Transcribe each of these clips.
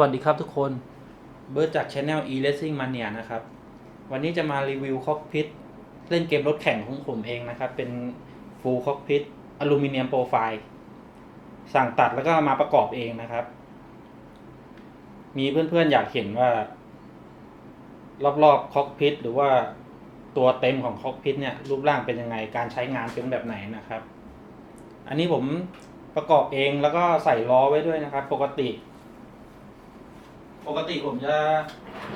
วัสดีครับทุกคน เบิร์ดจาก Channel e Racing Mania นะครับ วันนี้จะมารีวิวคอกพิทเล่นเกมรถแข่งของผมเองนะครับ เป็น Full Cockpit อลูมิเนียมโปรไฟล์ สั่งตัดแล้วก็มาประกอบเองนะครับ มีเพื่อนๆอยากเห็นว่า รอบๆคอกพิทหรือว่าตัวเต็มของคอกพิทเนี่ย รูปร่างเป็นยังไง การใช้งานเป็นแบบไหนนะครับ อันนี้ผมประกอบเองแล้วก็ใส่ล้อไว้ด้วยนะครับ ปกติ ปกติผมจะ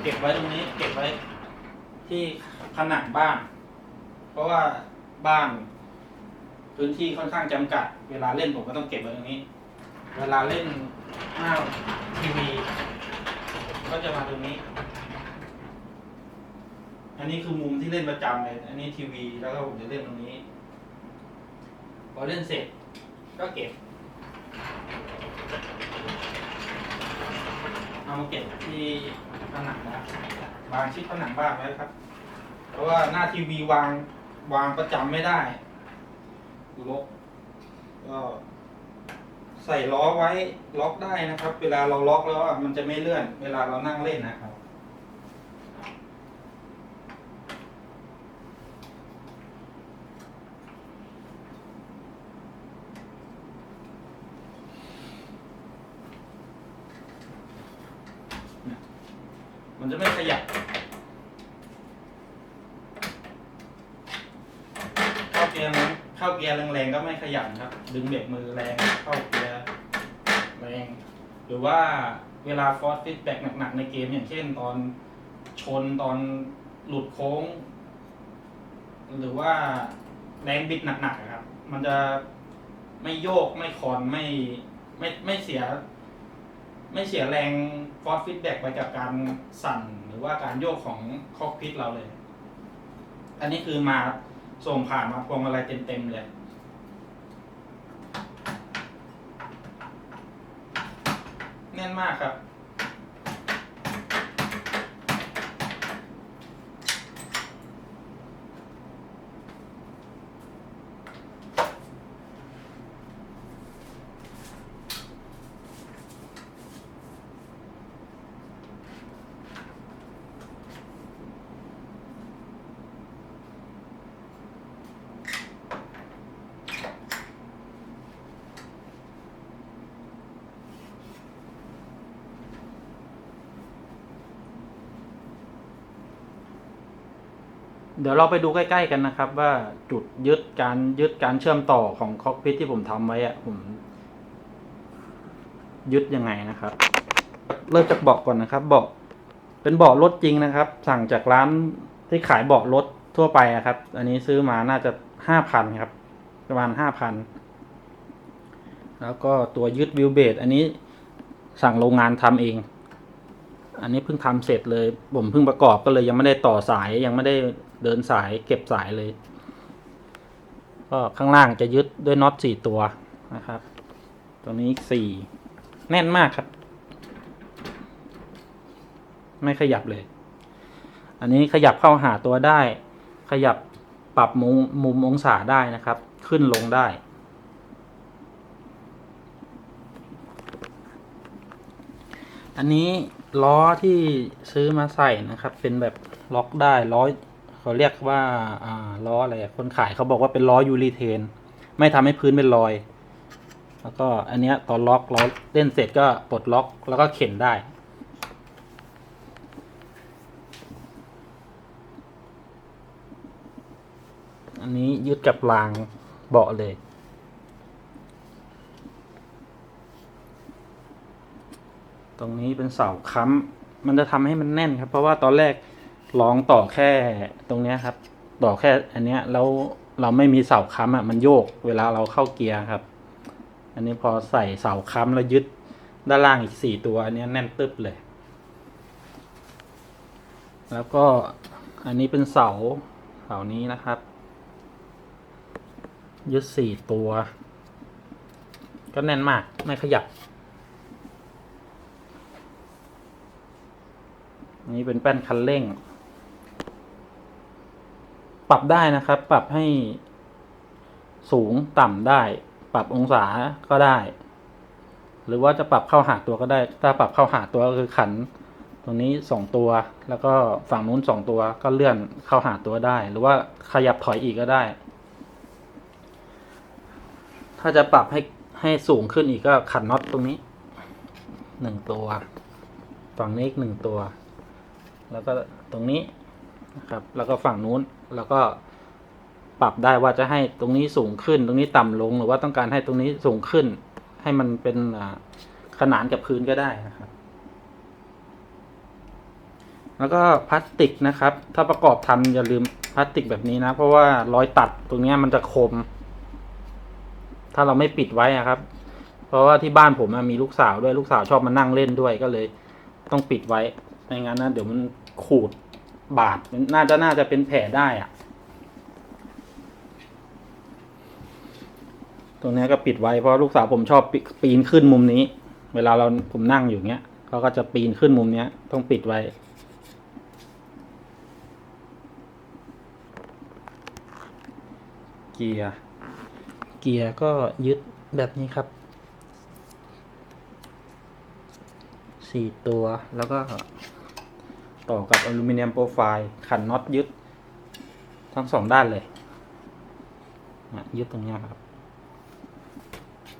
เก็บไว้ตรงนี้ เก็บไว้ ที่ผนังบ้าน เพราะว่าบ้าน พื้นที่ค่อนข้างจำกัด เวลาเล่นผมก็ต้องเก็บไว้ตรงนี้ เวลาเล่นหน้าทีวี ก็จะมาตรงนี้ อันนี้คือมุมที่เล่นประจำเลย อันนี้ทีวีแล้วก็ผมจะเล่นตรงนี้ พอเล่นเสร็จก็เก็บ เอามาเก็บที่ผนังนะวางชิดผนังบ้านไว้ครับ เพราะว่าหน้าทีวีวางวางประจำไม่ได้ลกก็ใส่ล้อไว้ล็อกได้นะครับ เวลาเราล็อกแล้วอะมันจะไม่เลื่อน เวลาเรานั่งเล่นนะครับ มันจะไม่ขยับเข้าเกียร์นั้นเข้าเกียร์แรงๆก็ไม่ขยับครับ ดึงเบรกมือแรงเข้าเกียร์แรง หรือว่าเวลาฟอร์สฟิตแบ็กหนักๆในเกมอย่างเช่นตอนชนตอนหลุดโค้ง หรือว่าแรงบิดหนักๆครับ มันจะไม่โยกไม่คอนไม่ไม่ไม่เสีย ไม่เสียแรงฟอร์สฟีดแบ็กไปกับการสั่นหรือว่าการโยกของคอกพิทเราเลย อันนี้คือมาส่งผ่านมาพวงมาลัยเต็มๆเลยแน่นมากครับ เดี๋ยวเราไปดูใกล้ ๆ กันนะครับ ว่าจุดยึดการยึดการเชื่อมต่อของคอกพิทที่ผมทำไว้อะผม ยึดยังไงนะครับ เริ่มจากเบาะก่อนนะครับเบาะเป็นเบาะรถจริงนะครับ สั่งจากร้านที่ขายเบาะรถทั่วไปอะครับ อันนี้ซื้อมาน่าจะห้าพันครับ ประมาณห้าพันแล้วก็ตัวยึดวิวเบดอันนี้สั่งโรงงานทำเอง อันนี้เพิ่งทำเสร็จเลย ผมเพิ่งประกอบก็เลยยังไม่ได้ต่อสายยังไม่ได้เดินสายเก็บสายเลย ก็ข้างล่างจะยึดด้วยน็อตสี่ตัวนะครับ ตัวนี้สี่แน่นมากครับ ไม่ขยับเลย อันนี้ขยับเข้าหาตัวได้ ขยับปรับมุมมุมองศาได้นะครับ ขึ้นลงได้อันนี้ ล้อที่ซื้อมาใส่นะครับ เป็นแบบล็อกได้ล้อเขาเรียกว่าอ่าล้ออะไรคนขายเขาบอกว่าเป็นล้อยูรีเทน ไม่ทำให้พื้นเป็นรอย แล้วก็อันเนี้ยตอนล็อกล้อเล่นเสร็จก็ปลดล็อกแล้วก็เข็นได้อันนี้ยึดกับรางเบาะเลย ตรงนี้เป็นเสาค้ำมันจะทำให้มันแน่นครับ เพราะว่าตอนแรกลองต่อแค่ตรงเนี้ยครับ ต่อแค่อันเนี้ยแล้วเราไม่มีเสาค้ำอะมันโยกเวลาเราเข้าเกียร์ครับ อันนี้พอใส่เสาค้ำแล้วยึดด้านล่างอีกสี่ตัว อันเนี้ยแน่นตึ๊บเลย แล้วก็อันนี้เป็นเสาเสานี้นะครับ ยึดสี่ตัว ก็แน่นมากไม่ขยับ นี้เป็นแป้นคันเร่ง ปรับได้นะครับ ปรับให้สูงต่ำได้ ปรับองศาก็ได้ หรือว่าจะปรับเข้าหาตัวก็ได้ ถ้าปรับเข้าหาตัวก็คือขัน ตรงนี้สองตัว แล้วก็ฝั่งนู้นสองตัวก็เลื่อนเข้าหาตัวได้ หรือว่าขยับถอยอีกก็ได้ ถ้าจะปรับให้ให้สูงขึ้นอีกก็ขันน็อตตรงนี้หนึ่งตัว ฝั่งนี้อีกหนึ่งตัว แล้วก็ตรงนี้นะครับ แล้วก็ฝั่งนู้น แล้วก็ปรับได้ว่าจะให้ตรงนี้สูงขึ้น ตรงนี้ต่ำลง หรือว่าต้องการให้ตรงนี้สูงขึ้น ให้มันเป็นขนานกับพื้นก็ได้นะครับ แล้วก็พลาสติกนะครับ ถ้าประกอบทำอย่าลืมพลาสติกแบบนี้นะ เพราะว่ารอยตัดตรงนี้มันจะคม ถ้าเราไม่ปิดไว้อะครับ เพราะว่าที่บ้านผมมีลูกสาวด้วยลูกสาวชอบมานั่งเล่นด้วยก็เลย ต้องปิดไว้ ไม่งั้นนะเดี๋ยวมันขูดบาดน่าจะน่าจะเป็นแผลได้อะตรงนี้ก็ปิดไว้เพราะลูกสาวผมชอบปีปีนขึ้นมุมนี้ เวลาเราผมนั่งอยู่เงี้ยเขาก็จะปีนขึ้นมุมเนี้ย ต้องปิดไว้ เกียร์เกียร์ก็ยึดแบบนี้ครับสี่ตัวแล้วก็ ต่อกับอลูมิเนียมโปรไฟล์ขันน็อตยึด ทั้งสองด้านเลยยึดตรงนี้ครับ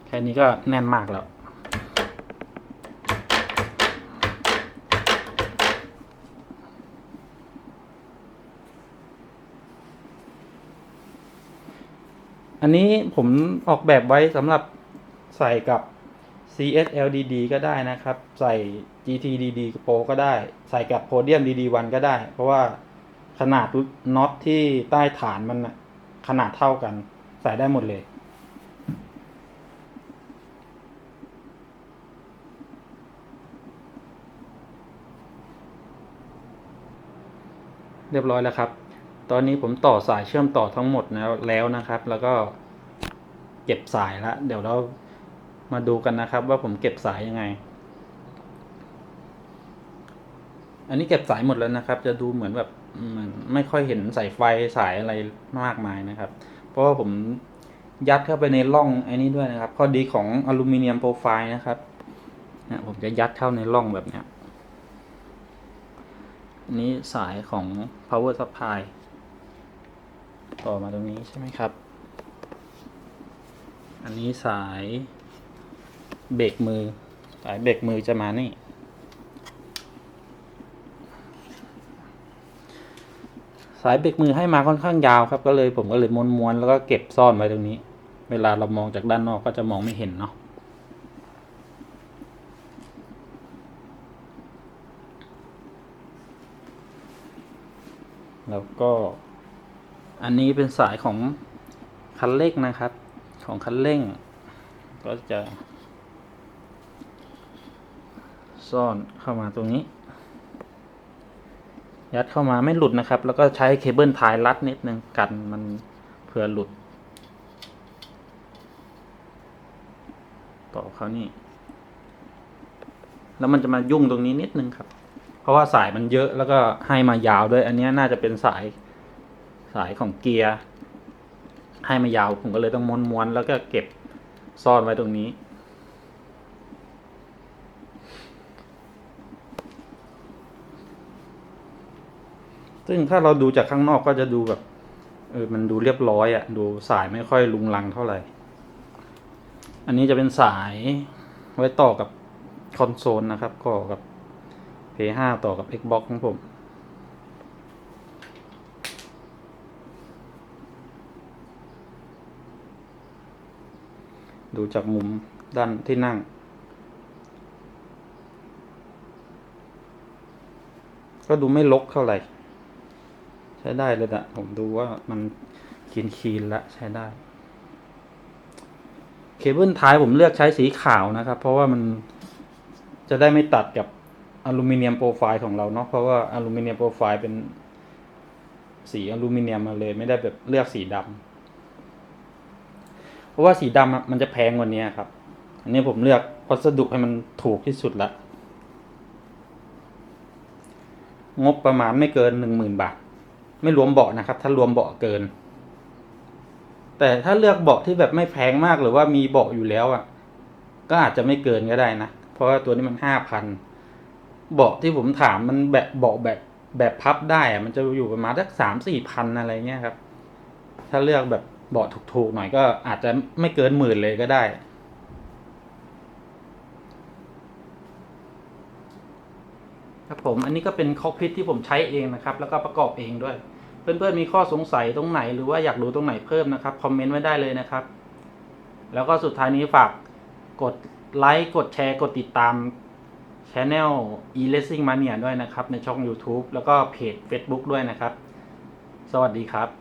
แค่นี้ก็แน่นมากแล้วอันนี้ผมออกแบบไว้สำหรับใส่กับ CSLDD ก็ได้นะครับ ใส่ GTDD Pro ก็ได้ ใส่กับ Podium DD1 ก็ได้ เพราะว่าขนาดน็อตที่ใต้ฐานมันขนาดเท่ากัน ใส่ได้หมดเลย เรียบร้อยแล้วครับ ตอนนี้ผมต่อสายเชื่อมต่อทั้งหมดแล้วแล้วนะครับ แล้วก็เก็บสายแล้ว เดี๋ยวเรา มาดูกันนะครับว่าผมเก็บสายยังไง อันนี้เก็บสายหมดแล้วนะครับ จะดูเหมือนแบบไม่ค่อยเห็นสายไฟสายอะไรมากมายนะครับ เพราะว่าผมยัดเข้าไปในร่องไอ้นี้ด้วยนะครับ ข้อดีของอลูมิเนียมโปรไฟล์นะครับเนี่ยผมจะยัดเข้าในร่องแบบนี้อันนี้สายของ power supply ต่อมาตรงนี้ใช่ไหมครับ อันนี้สาย เบรกมือ สายเบรกมือจะมานี่ สายเบรกมือให้มาค่อนข้างยาวครับ ก็เลยผมก็เลยม้วนๆแล้วก็เก็บซ่อนไว้ตรงนี้ เวลาเรามองจากด้านนอกก็จะมองไม่เห็นเนาะแล้วก็อันนี้เป็นสายของคันเร่งนะครับ ของคันเร่ง ก็จะ ซ่อนเข้ามาตรงนี้ ยัดเข้ามาไม่หลุดนะครับ แล้วก็ใช้เคเบิลทายรัดนิดนึงกันมันเผื่อหลุด ต่อเขานี่ แล้วมันจะมายุ่งตรงนี้นิดนึงครับ เพราะว่าสายมันเยอะแล้วก็ให้มายาวด้วย อันนี้น่าจะเป็นสายสายของเกียร์ให้มายาวผมก็เลยต้องม้วนๆแล้วก็เก็บซ่อนไว้ตรงนี้ ซึ่งถ้าเราดูจากข้างนอกก็จะดูแบบ เออมันดูเรียบร้อยอะ่ะ ดูสายไม่ค่อยลุงลังเท่าไหร่ อันนี้จะเป็นสายไว้ต่อกับคอนโซลนะครับต่อกับ P5 ต่อกับ Xbox ของผม ดูจากมุมด้านที่นั่งก็ดูไม่ลกเท่าไหร่ ใช้ได้เลยนะผมดูว่ามันคีนคีนแล้วใช้ได้ เคเบิลท้ายผมเลือกใช้สีขาวนะครับ เพราะว่ามันจะได้ไม่ตัดกับอลูมิเนียมโปรไฟล์ของเราเนาะเพราะว่าอลูมิเนียมโปรไฟล์เป็นสีอลูมิเนียมมาเลยไม่ได้แบบเลือกสีดำเพราะว่าสีดำอะมันจะแพงกว่านี้ครับ อันนี้ผมเลือกวัสดุให้มันถูกที่สุดละงบประมาณไม่เกินหนึ่งหมื่นบาท ไม่รวมเบาะนะครับ ถ้ารวมเบาะเกิน แต่ถ้าเลือกเบาะที่แบบไม่แพงมากหรือว่ามีเบาะอยู่แล้วอะ ก็อาจจะไม่เกินก็ได้นะ เพราะว่าตัวนี้มันห้าพันเบาะที่ผมถามมันแบบเบาะแบบแบบพับได้อะมันจะอยู่ประมาณสักสามสี่พันอะไรเงี้ยครับ ถ้าเลือกแบบเบาะถูกๆหน่อยก็อาจจะไม่เกินหมื่นเลยก็ได้ครับผมอันนี้ก็เป็นคอกพิทที่ผมใช้เองนะครับ แล้วก็ประกอบเองด้วย เพื่อนๆมีข้อสงสัยตรงไหน หรือว่าอยากรู้ตรงไหนเพิ่มนะครับคอมเมนต์ไว้ได้เลยนะครับ แล้วก็สุดท้ายนี้ฝากกดไลค์กดแชร์กดติดตามช anel e racing mania ด้วยนะครับ ในช่อง YouTube แล้วก็เพจ Facebook ด้วยนะครับ สวัสดีครับ